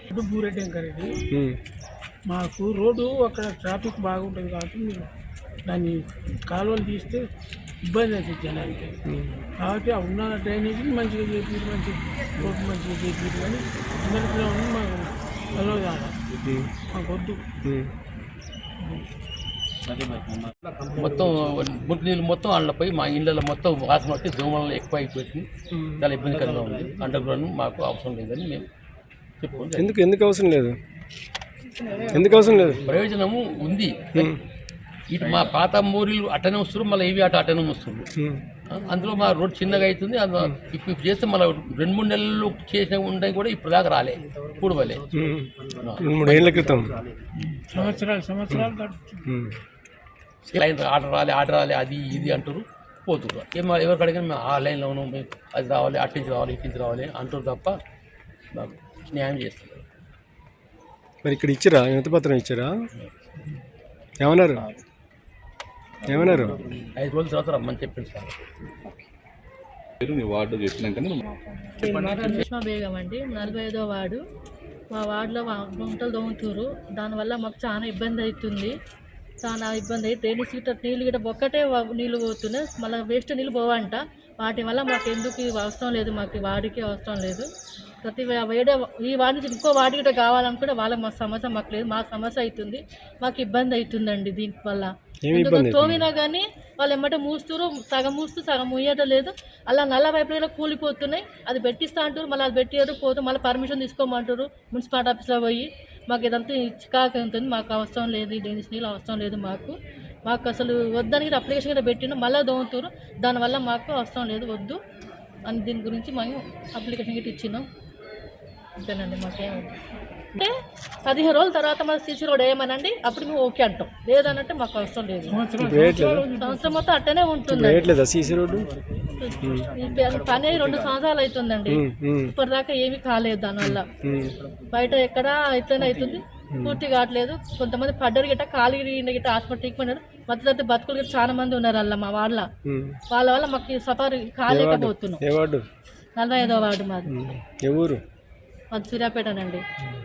ఇప్పుడు బూరెడ్డి వెంకరెడ్డి. మాకు రోడ్డు అక్కడ ట్రాఫిక్ బాగుంటుంది కాబట్టి మీరు దాన్ని కాలువలు తీస్తే ఇబ్బంది అవుతుంది జనానికి. కాబట్టి ఆ ఉన్న డ్రైనేజీని మంచిగా చేపి మంచి రోడ్డు మంచిగా చేపి కానీ అందరికీ ఉంది మాకు కలవ కాడ ఉమ్. మాకు వద్దు. మొత్తం మురికి నీళ్ళు మొత్తం వాళ్ళపై మా ఇళ్ళలో మొత్తం వాసన వచ్చి దోమలు ఎక్కువ అయిపోయింది చాలా ఇబ్బందికరంగా ఉంది అండర్ గ్రౌండ్ మాకు అవసరం లేదని మేము ఎందుకు ఎందుకు అవసరం లేదు? ఎందుకు అవసరం లేదు? ప్రయోజనము ఉంది. ఇటు మా పాత మూరీలు అట్టనే వస్తారు మళ్ళీ ఇవి అటు అట్టనే వస్తుంది. అందులో మా రోడ్ చిన్నగా అవుతుంది అందులో ఇప్పుడు ఇప్పుడు చేస్తే మళ్ళీ రెండు మూడు నెలలు చేసిన ఉండే కూడా ఇప్పుడు దాకా రాలే ఇప్పుడు వలే ఉమ్. రెండు మూడు ఏళ్ళ క్రితం. సంవత్సరాలు సంవత్సరాలు. లైన్ ఆర్డర్ రాలే ఆర్డర్ రాలే అది ఇది అంటారు పోతున్నారు ఏమో ఎవరికి అడిగినా మేము ఆ లైన్లో ఉన్నాం అది రావాలి అటు నుంచి రావాలి ఇటు నుంచి రావాలి అంటారు తప్ప మాకు న్యాయం చేస్తున్నారు మరి ఇక్కడ ఇచ్చారా? వినతి పత్రం ఇచ్చారా? ఏమన్నారు? ఏమన్నారు? ఐదు రోజుల తర్వాత రమ్మని చెప్పింది సార్. నీ వార్డు చెప్పినాకనే బేగం అండి. నలభై ఐదో వార్డు. మా వార్డులో గుంటలు దోముతూరు దానివల్ల మాకు చాలా ఇబ్బంది అవుతుంది. చాలా ఇబ్బంది అయ్యి డ్రైనేజ్ గిట్ట నీళ్ళు గిట్ట ఒక్కటే నీళ్ళు పోతున్నాయి మళ్ళీ వేస్ట్ నీళ్ళు పోవంట. వాటి వల్ల మాకు ఎందుకు అవసరం లేదు? మాకు వాడికి అవసరం లేదు. ప్రతి వేడే ఈ వాడి నుంచి ఇంకో వాడి గిట్ట కావాలనుకుంటే వాళ్ళకి మా సమస్య మాకు లేదు. మా సమస్య అవుతుంది. మాకు ఇబ్బంది అవుతుందండి దీనివల్ల. తోమినా కానీ వాళ్ళు ఎమ్మటే మూస్తురు సగం మూస్తూ సగం ముయ్యటం లేదు. అలా నల్ల వైపులో కూలిపోతున్నాయి. అది పెట్టిస్తా అంటారు మళ్ళీ అది పెట్టారు పోతే మళ్ళీ పర్మిషన్ తీసుకోమంటారు మున్సిపాలిటీ ఆఫీస్లో పోయి. మాకు ఇదంతా చికాకు ఉంటుంది మాకు అవసరం లేదు ఈ డ్రైనేజ్ నీళ్ళు అవసరం లేదు మాకు. మాకు అసలు వద్దని అప్లికేషన్ కూడా పెట్టిన మళ్ళీ దోముతారు దానివల్ల మాకు అవసరం లేదు వద్దు. అని దీని గురించి మేము అప్లికేషన్ గిట్ట ఇచ్చినాం. అంతేనండి మాకేం అంటే పదిహేను రోజుల తర్వాత మన సీసీ రోడ్ వేయమనండి అప్పుడు మేము ఓకే అంటాం. లేదనంటే మాకు అవసరం లేదు. సంవత్సరం మొత్తం అట్టనే ఉంటుంది సీసీ రోడ్డు పని రెండు సంవత్సరాలు అవుతుందండి. ఇప్పటిదాకా ఏమీ కాలేదు దానివల్ల. బయట ఎక్కడ ఇట్లనే అవుతుంది. పూర్తి కావట్లేదు. కొంతమంది పడ్డరు గిట్ట కాలు గిట్ట హాస్పిటల్ ట్రీట్మెంట్ మధ్యలో బతుకులు గిట్ట చాలా మంది ఉన్నారు అలా మా వాళ్ళ. వాళ్ళ వల్ల మాకు సఫర్ కాలేకపోతున్నాం నలభై ఐదో వార్డు మాది. ఉమ్.